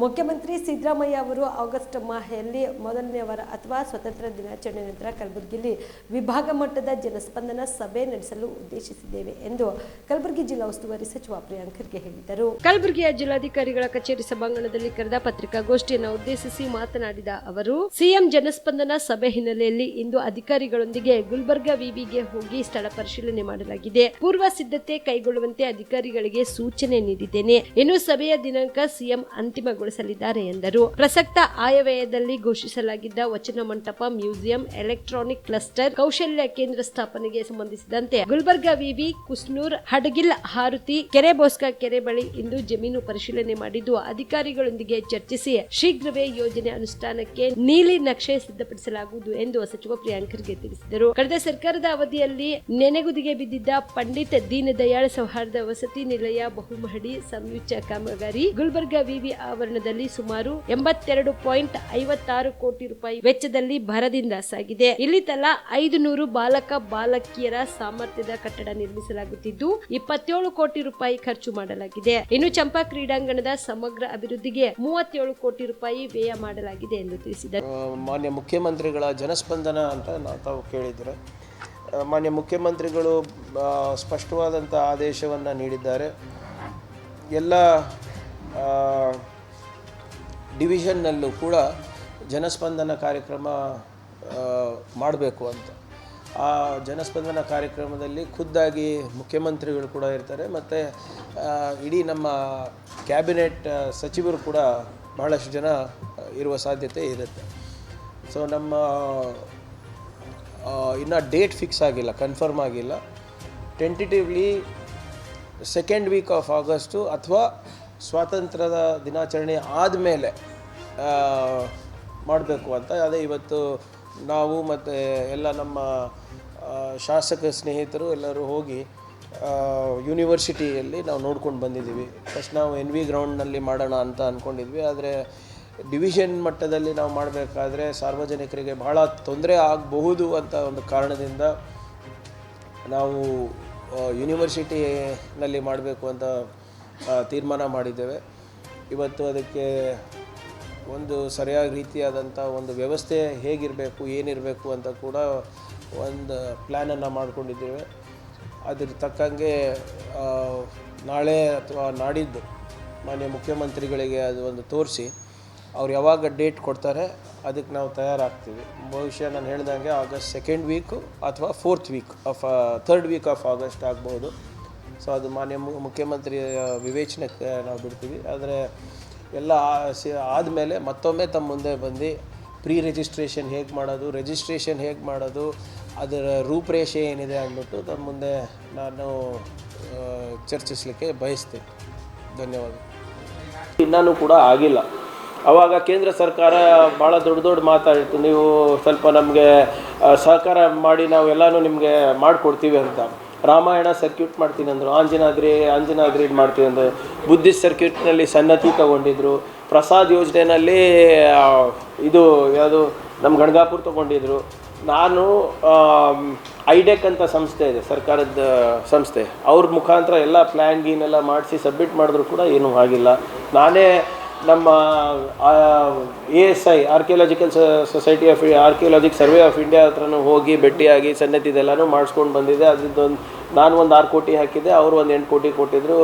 ಮುಖ್ಯಮಂತ್ರಿ ಸಿದ್ದರಾಮಯ್ಯ ಅವರು ಆಗಸ್ಟ್ ಮಾಹೆಯಲ್ಲಿ ಮೊದಲನೇ ವಾರ ಅಥವಾ ಸ್ವತಂತ್ರ ದಿನಾಚರಣೆ ನಂತರ ಕಲಬುರಗಿಯಲ್ಲಿ ವಿಭಾಗ ಮಟ್ಟದ ಜನಸ್ಪಂದನ ಸಭೆ ನಡೆಸಲು ಉದ್ದೇಶಿಸಿದ್ದೇವೆ ಎಂದು ಕಲಬುರಗಿ ಜಿಲ್ಲಾ ಉಸ್ತುವಾರಿ ಸಚಿವ ಪ್ರಿಯಾಂಕ್ ಖರ್ಗೆ ಹೇಳಿದರು. ಕಲಬುರಗಿಯ ಜಿಲ್ಲಾಧಿಕಾರಿಗಳ ಕಚೇರಿ ಸಭಾಂಗಣದಲ್ಲಿ ಕರೆದ ಪತ್ರಿಕಾಗೋಷ್ಠಿಯನ್ನು ಉದ್ದೇಶಿಸಿ ಮಾತನಾಡಿದ ಅವರು, ಸಿಎಂ ಜನಸ್ಪಂದನ ಸಭೆ ಹಿನ್ನೆಲೆಯಲ್ಲಿ ಇಂದು ಅಧಿಕಾರಿಗಳೊಂದಿಗೆ ಗುಲ್ಬರ್ಗ ವಿವಿಗೆ ಹೋಗಿ ಸ್ಥಳ ಪರಿಶೀಲನೆ ಮಾಡಲಾಗಿದೆ. ಪೂರ್ವ ಸಿದ್ಧತೆ ಕೈಗೊಳ್ಳುವಂತೆ ಅಧಿಕಾರಿಗಳಿಗೆ ಸೂಚನೆ ನೀಡಿದ್ದೇನೆ. ಇನ್ನು ಸಭೆಯ ದಿನಾಂಕ ಸಿಎಂ ಅಂತಿಮಗೊಳಿಸಲಿದ್ದಾರೆ ಎಂದರು. ಪ್ರಸಕ್ತ ಆಯವ್ಯಯದಲ್ಲಿ ಘೋಷಿಸಲಾಗಿದ್ದ ವಚನ ಮಂಟಪ, ಮ್ಯೂಸಿಯಂ, ಎಲೆಕ್ಟ್ರಾನಿಕ್ ಕ್ಲಸ್ಟರ್, ಕೌಶಲ್ಯ ಕೇಂದ್ರ ಸ್ಥಾಪನೆಗೆ ಸಂಬಂಧಿಸಿದಂತೆ ಗುಲ್ಬರ್ಗ ವಿವಿ ಕುಸ್ನೂರ್, ಹಡಗಿಲ್, ಹಾರುತಿ, ಕೆರೆ ಬೋಸ್ಕ ಕೆರೆ ಬಳಿ ಇಂದು ಜಮೀನು ಪರಿಶೀಲನೆ ಮಾಡಿದ್ದು, ಅಧಿಕಾರಿಗಳೊಂದಿಗೆ ಚರ್ಚಿಸಿ ಶೀಘ್ರವೇ ಯೋಜನೆ ಅನುಷ್ಠಾನಕ್ಕೆ ನೀಲಿ ನಕ್ಷೆ ಸಿದ್ಧಪಡಿಸಲಾಗುವುದು ಎಂದು ಸಚಿವ ಪ್ರಿಯಾಂಕ್ ಖರ್ಗೆ ತಿಳಿಸಿದರು. ಕಳೆದ ಸರ್ಕಾರದ ಅವಧಿಯಲ್ಲಿ ನೆನೆಗುದಿಗೆ ಬಿದ್ದಿದ್ದ ಪಂಡಿತ್ ದೀನದಯಾಳ್ ಸೌಹಾರ್ದ ವಸತಿ ನಿಲಯ ಬಹುಮಹಡಿ ಸಂಯುಕ್ತ ಕಾಮಗಾರಿ, ಗುಲ್ಬರ್ಗ ವಿವಿ ಆವರಣದಲ್ಲಿ ಸುಮಾರು ಎಂಬತ್ತೆರಡು ಪಾಯಿಂಟ್ ಐವತ್ತಾರು ಕೋಟಿ ರೂಪಾಯಿ ವೆಚ್ಚದಲ್ಲಿ ಭರದಿಂದ ಸಾಗಿದೆ. ಇಲ್ಲಿ ತಲಾ ಐದು ನೂರು ಬಾಲಕ, ಬಾಲಕಿಯರ ಸಾಮರ್ಥ್ಯದ ಕಟ್ಟಡ ನಿರ್ಮಿಸಲಾಗುತ್ತಿದ್ದು, ಇಪ್ಪತ್ತೇಳು ಕೋಟಿ ರೂಪಾಯಿ ಖರ್ಚು ಮಾಡಲಾಗಿದೆ. ಇನ್ನು ಚಂಪಾ ಕ್ರೀಡಾಂಗಣದ ಸಮಗ್ರ ಅಭಿವೃದ್ಧಿಗೆ ಮೂವತ್ತೇಳು ಕೋಟಿ ರೂಪಾಯಿ ವ್ಯಯ ಮಾಡಲಾಗಿದೆ ಎಂದು ತಿಳಿಸಿದರು. ಮಾನ್ಯ ಮುಖ್ಯಮಂತ್ರಿಗಳ ಜನಸ್ಪಂದನ ಅಂತ ತಾವು ಕೇಳಿದರೆ ಮಾನ್ಯ ಮುಖ್ಯಮಂತ್ರಿಗಳು ಸ್ಪಷ್ಟವಾದಂಥ ಆದೇಶವನ್ನು ನೀಡಿದ್ದಾರೆ. ಎಲ್ಲ ಡಿವಿಷನ್ನಲ್ಲೂ ಕೂಡ ಜನಸ್ಪಂದನ ಕಾರ್ಯಕ್ರಮ ಮಾಡಬೇಕು ಅಂತ. ಆ ಜನಸ್ಪಂದನ ಕಾರ್ಯಕ್ರಮದಲ್ಲಿ ಖುದ್ದಾಗಿ ಮುಖ್ಯಮಂತ್ರಿಗಳು ಕೂಡ ಇರ್ತಾರೆ, ಮತ್ತು ಇಡೀ ನಮ್ಮ ಕ್ಯಾಬಿನೆಟ್ ಸಚಿವರು ಕೂಡ ಬಹಳಷ್ಟು ಜನ ಇರುವ ಸಾಧ್ಯತೆ ಇರುತ್ತೆ. ಸೊ ನಮ್ಮ ಇನ್ನು ಡೇಟ್ ಫಿಕ್ಸ್ ಆಗಿಲ್ಲ, ಕನ್ಫರ್ಮ್ ಆಗಿಲ್ಲ. Tentatively second week of August ಅಥವಾ ಸ್ವಾತಂತ್ರ್ಯದ ದಿನಾಚರಣೆ ಆದಮೇಲೆ ಮಾಡಬೇಕು ಅಂತ. ಅದೇ ಇವತ್ತು ನಾವು ಮತ್ತು ಎಲ್ಲ ನಮ್ಮ ಶಾಸಕ ಸ್ನೇಹಿತರು ಎಲ್ಲರೂ ಹೋಗಿ ಯೂನಿವರ್ಸಿಟಿಯಲ್ಲಿ ನಾವು ನೋಡ್ಕೊಂಡು ಬಂದಿದ್ದೀವಿ. ಫಸ್ಟ್ ನಾವು ಎನ್ ವಿ ಗ್ರೌಂಡ್ನಲ್ಲಿ ಮಾಡೋಣ ಅಂತ ಅಂದ್ಕೊಂಡಿದ್ವಿ ಆದರೆ ಡಿವಿಷನ್ ಮಟ್ಟದಲ್ಲಿ ನಾವು ಮಾಡಬೇಕಾದ್ರೆ ಸಾರ್ವಜನಿಕರಿಗೆ ಬಹಳ ತೊಂದರೆ ಆಗಬಹುದು ಅಂತ ಒಂದು ಕಾರಣದಿಂದ ನಾವು ಯೂನಿವರ್ಸಿಟಿನಲ್ಲಿ ಮಾಡಬೇಕು ಅಂತ ತೀರ್ಮಾನ ಮಾಡಿದ್ದೇವೆ. ಇವತ್ತು ಅದಕ್ಕೆ ಒಂದು ಸರಿಯಾದ ರೀತಿಯಾದಂಥ ಒಂದು ವ್ಯವಸ್ಥೆ ಹೇಗಿರಬೇಕು, ಏನಿರಬೇಕು ಅಂತ ಕೂಡ ಒಂದು ಪ್ಲ್ಯಾನನ್ನು ಮಾಡಿಕೊಂಡಿದ್ದೇವೆ. ಅದ್ರ ತಕ್ಕಂಗೆ ನಾಳೆ ಅಥವಾ ನಾಡಿದ್ದು ಮಾನ್ಯ ಮುಖ್ಯಮಂತ್ರಿಗಳಿಗೆ ಅದು ಒಂದು ತೋರಿಸಿ, ಅವ್ರು ಯಾವಾಗ ಡೇಟ್ ಕೊಡ್ತಾರೆ, ಅದಕ್ಕೆ ನಾವು ತಯಾರಾಗ್ತೀವಿ. ಬಹುಶಃ ನಾನು ಹೇಳ್ದಂಗೆ ಆಗಸ್ಟ್ ಸೆಕೆಂಡ್ ವೀಕು ಅಥವಾ fourth week of third week of August ಆಗ್ಬೋದು. ಸೊ ಅದು ಮಾನ್ಯ ಮು- ಮುಖ್ಯಮಂತ್ರಿಯ ವಿವೇಚನೆಗೆ ನಾವು ಬಿಡ್ತೀವಿ. ಆದರೆ ಎಲ್ಲ ಆದಮೇಲೆ ಮತ್ತೊಮ್ಮೆ ತಮ್ಮ ಮುಂದೆ ಬಂದು ಪ್ರೀ ರಿಜಿಸ್ಟ್ರೇಷನ್ ಹೇಗೆ ಮಾಡೋದು, ರಿಜಿಸ್ಟ್ರೇಷನ್ ಹೇಗೆ ಮಾಡೋದು, ಅದರ ರೂಪರೇಷೆ ಏನಿದೆ ಅಂದ್ಬಿಟ್ಟು ತಮ್ಮ ಮುಂದೆ ನಾನು ಚರ್ಚಿಸಲಿಕ್ಕೆ ಬಯಸ್ತೀನಿ. ಧನ್ಯವಾದ. ಇನ್ನೂ ಕೂಡ ಆಗಿಲ್ಲ. ಅವಾಗ ಕೇಂದ್ರ ಸರ್ಕಾರ ಭಾಳ ದೊಡ್ಡ ದೊಡ್ಡ ಮಾತಾಡಿತ್ತು. ನೀವು ಸ್ವಲ್ಪ ನಮಗೆ ಸಹಕಾರ ಮಾಡಿ ನಾವೆಲ್ಲನೂ ನಿಮಗೆ ಮಾಡಿಕೊಡ್ತೀವಿ ಅಂತ. ರಾಮಾಯಣ ಸರ್ಕ್ಯೂಟ್ ಮಾಡ್ತೀನಿ ಅಂದರು. ಆಂಜನಾದ್ರಿ ಆಂಜನಾದ್ರಿ ಮಾಡ್ತೀನಿ ಅಂದರು. ಬುದ್ಧಿಸ್ಟ್ ಸರ್ಕ್ಯೂಟ್ನಲ್ಲಿ ಸನ್ನತಿ ತಗೊಂಡಿದ್ರು. ಪ್ರಸಾದ್ ಯೋಜನೆಯಲ್ಲಿ ಇದು ಯಾವುದು ನಮ್ಮ ಗಣಗಾಪುರ ತಗೊಂಡಿದ್ರು. ನಾನು ಐಡೆಕ್ ಅಂತ ಸಂಸ್ಥೆ ಇದೆ, ಸರ್ಕಾರದ ಸಂಸ್ಥೆ. ಅವ್ರ ಮುಖಾಂತರ ಎಲ್ಲ ಪ್ಲ್ಯಾನ್ ಗೀನೆಲ್ಲ ಮಾಡಿಸಿ, ಸಬ್ಮಿಟ್ ಮಾಡಿದ್ರು ಕೂಡ ಏನೂ ಆಗಿಲ್ಲ. ನಾನೇ ನಮ್ಮ A S I archaeological society of archaeologic survey of India ಹತ್ರನೂ ಹೋಗಿ ಭೇಟಿಯಾಗಿ ಸನ್ನತಿದೆಲ್ಲನೂ ಮಾಡಿಸ್ಕೊಂಡು ಬಂದಿದೆ. ಅದ್ರದ್ದೊಂದು, ನಾನು ಒಂದು ಆರು ಕೋಟಿ ಹಾಕಿದ್ದೆ, ಅವರು ಒಂದು ಎಂಟು ಕೋಟಿ ಕೊಟ್ಟಿದ್ದರು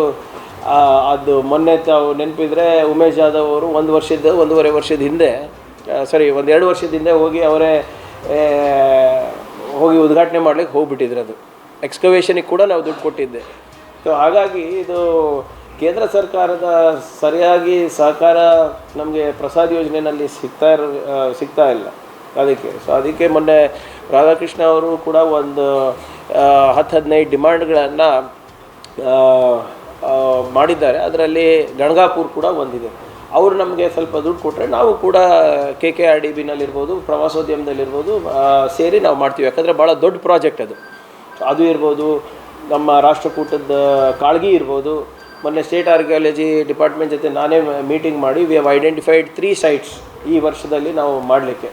ಅದು ಮೊನ್ನೆ ತಾವು ನೆನಪಿದ್ರೆ ಉಮೇಶ್ ಜಾಧವ್ ಅವರು ಒಂದು ವರ್ಷದ, ಒಂದೂವರೆ ವರ್ಷದ ಹಿಂದೆ ಸರಿ ಒಂದು ಎರಡು ವರ್ಷದ ಹಿಂದೆ ಹೋಗಿ ಅವರೇ ಹೋಗಿ ಉದ್ಘಾಟನೆ ಮಾಡ್ಲಿಕ್ಕೆ ಹೋಗ್ಬಿಟ್ಟಿದ್ರು ಅದು ಎಕ್ಸ್ಕವೇಷನಿಗೆ ಕೂಡ ನಾವು ದುಡ್ಡು ಕೊಟ್ಟಿದ್ದೆ. ಸೊ ಹಾಗಾಗಿ ಇದು ಕೇಂದ್ರ ಸರ್ಕಾರದ ಸರಿಯಾಗಿ ಸಹಕಾರ ನಮಗೆ ಪ್ರಸಾದ್ ಯೋಜನೆಯಲ್ಲಿ ಸಿಗ್ತಾ ಇರೋ ಸಿಗ್ತಾ ಇಲ್ಲ. ಅದಕ್ಕೆ ಸೊ ಅದಕ್ಕೆ ಮೊನ್ನೆ ರಾಧಾಕೃಷ್ಣ ಅವರು ಕೂಡ ಒಂದು ಹತ್ತು ಹದಿನೈದು ಡಿಮ್ಯಾಂಡ್ಗಳನ್ನು ಮಾಡಿದ್ದಾರೆ. ಅದರಲ್ಲಿ ಗಣಗಾಪುರ್ ಕೂಡ ಒಂದಿದೆ. ಅವರು ನಮಗೆ ಸ್ವಲ್ಪ ದುಡ್ಡು ಕೊಟ್ಟರೆ ನಾವು ಕೂಡ ಕೆ ಕೆ ಆರ್ ಡಿ ಬಿನಲ್ಲಿರ್ಬೋದು, ಪ್ರವಾಸೋದ್ಯಮದಲ್ಲಿರ್ಬೋದು ಸೇರಿ ನಾವು ಮಾಡ್ತೀವಿ. ಯಾಕಂದರೆ ಭಾಳ ದೊಡ್ಡ ಪ್ರಾಜೆಕ್ಟ್ ಅದು. ಅದು ಇರ್ಬೋದು, ನಮ್ಮ ರಾಷ್ಟ್ರಕೂಟದ ಕಾಳ್ಗಿ ಇರ್ಬೋದು ಮೊನ್ನೆ ಸ್ಟೇಟ್ ಆರ್ಕಿಯಾಲಜಿ ಡಿಪಾರ್ಟ್ಮೆಂಟ್ ಜೊತೆ ನಾನೇ ಮೀಟಿಂಗ್ ಮಾಡಿ we have identified three sites ಈ ವರ್ಷದಲ್ಲಿ ನಾವು ಮಾಡಲಿಕ್ಕೆ.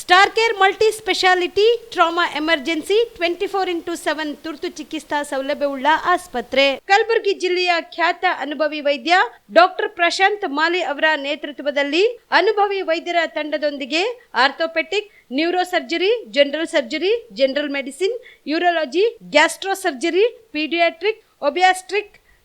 Star care multi speciality trauma emergency twenty four into seven ತುರ್ತು ಚಿಕಿತ್ಸಾ ಸೌಲಭ್ಯವುಳ್ಳ ಆಸ್ಪತ್ರೆ. ಕಲಬುರಗಿ ಜಿಲ್ಲೆಯ ಖ್ಯಾತ ಅನುಭವಿ ವೈದ್ಯ ಡಾಕ್ಟರ್ ಪ್ರಶಾಂತ್ ಮಾಲಿ ಅವರ ನೇತೃತ್ವದಲ್ಲಿ ಅನುಭವಿ ವೈದ್ಯರ ತಂಡದೊಂದಿಗೆ orthopaedic neuro surgery general surgery, general medicine, urology gastro surgery paediatric, obstetric